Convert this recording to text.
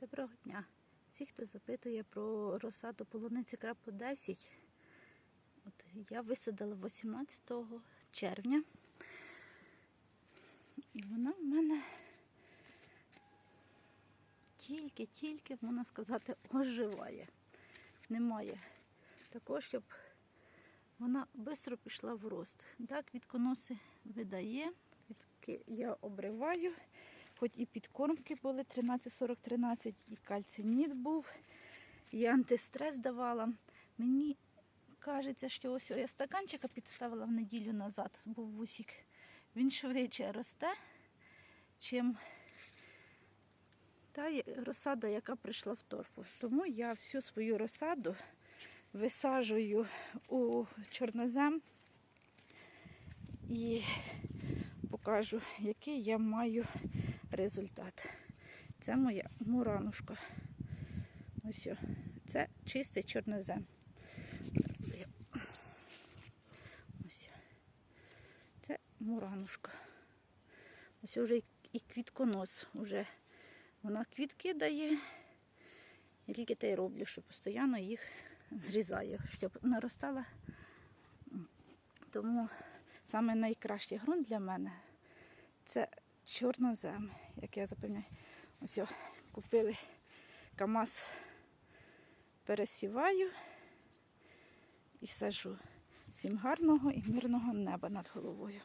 Доброго дня. Всі, хто запитує про розсаду полуниці крапу 10, от я висадила 18 червня. І вона в мене тільки-тільки, можна сказати, оживає. Немає такого, щоб вона швидко пішла в рост. Так, квітконоси видає, квітки я обриваю. Хоч і підкормки були 13-40-13, і кальцинід був, і антистрес давала. Мені кажеться, що ось я стаканчика підставила в неділю назад, був вусік. Він швидше росте, чим та розсада, яка прийшла в торфу. Тому я всю свою розсаду висаджую у чорнозем і покажу, який я маю результат. Це моя муранушка. Ось. Це чистий чорнозем. Ось. Це муранушка. Ось вже і квітконос. Уже вона квітки дає. Я тільки те й роблю, що постійно їх зрізаю, щоб наростала. Тому найкращий ґрунт для мене це чорнозем, як я запевняю. Ось його купили КАМАЗ, пересіваю і сажу. Всім гарного і мирного неба над головою.